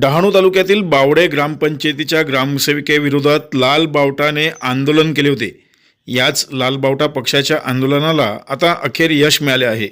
डहाणू तालुक्यातील बावडे ग्रामपंचायतीच्या ग्रामसेविकेविरोधात लाल बावटाने आंदोलन केले होते. याच लाल बावटा पक्षाच्या आंदोलनाला आता अखेर यश मिळाले आहे.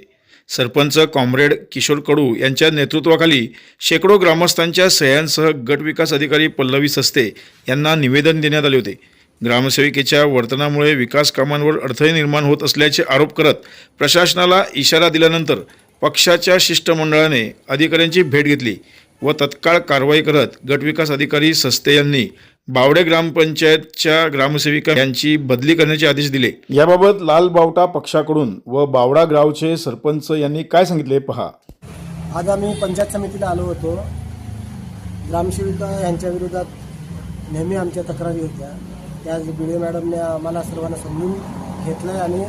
सरपंच कॉम्रेड किशोर कडू यांच्या नेतृत्वाखाली शेकडो ग्रामस्थांच्या सह्यांसह गटविकास अधिकारी पल्लवी सस्ते यांना निवेदन देण्यात आले होते. ग्रामसेविकेच्या वर्तनामुळे विकास कामांवर अडथळे निर्माण होत असल्याचे आरोप करत प्रशासनाला इशारा दिल्यानंतर पक्षाच्या शिष्टमंडळाने अधिकाऱ्यांची भेट घेतली. व तत्काळ कारवाई करत गटविकास अधिकारी सस्ते यांनी बावडे ग्रामपंचायतच्या ग्रामसेविका यांची बदली करण्याचे आदेश दिले. याबाबत लाल बावटा पक्षाकडून व बावडा गावचे सरपंच यांनी काय सांगितले पहा. आज आम्ही पंचायत समितीला आलो होतो. ग्रामसेविका यांच्या विरोधात नेहमी आमच्या तक्रारी होत्या. त्या बिडे मॅडमने आम्हाला सर्वांना समजून घेतलं आहे आणि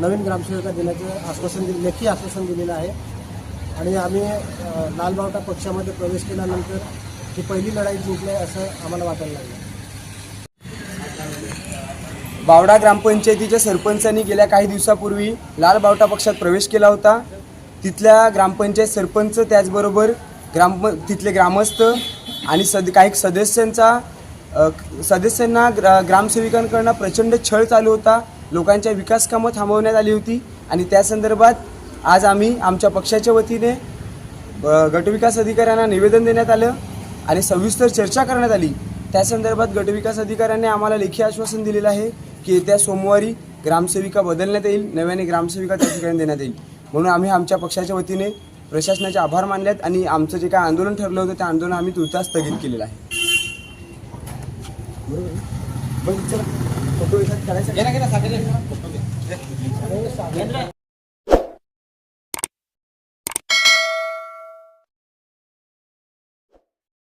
नवीन ग्रामसेविका देण्याचं आश्वासन दिलं लेखी आश्वासन दिलेलं आहे. आणि आम्ही लालबावटा पक्षामध्ये प्रवेश केल्यानंतर ही पहिली लढाई जिंकली आहे असं आम्हाला वाटायला लागलं. बावडा ग्रामपंचायतीच्या सरपंचांनी गेल्या काही दिवसापूर्वी लाल बावटा पक्षात प्रवेश केला होता. तिथल्या ग्रामपंचायत सरपंच त्याचबरोबर ग्राम तिथले ग्रामस्थ आणि सद काही सदस्यांचा सदस्यांना ग्रा ग्रामसेविकांकडनं प्रचंड छळ चालू होता. लोकांच्या विकासकामं थांबवण्यात आली होती आणि त्या संदर्भात आज आम्ही आमच्या पक्षाच्या वतीने गटविकास अधिकाऱ्यांना निवेदन देण्यात आलं आणि सविस्तर चर्चा करण्यात आली. त्या संदर्भात गटविकास अधिकाऱ्यांनी आम्हाला लेखी आश्वासन दिलेलं आहे की येत्या सोमवारी ग्रामसेविका बदलण्यात येईल नव्याने ग्रामसेविका त्या ठिकाणी देण्यात येईल. म्हणून आम्ही आमच्या पक्षाच्या वतीने प्रशासनाचे आभार मानलेत आणि आमचं जे काय आंदोलन ठरलं होतं त्या आंदोलन आम्ही तुर्तास स्थगित केलेलं आहे. फोटो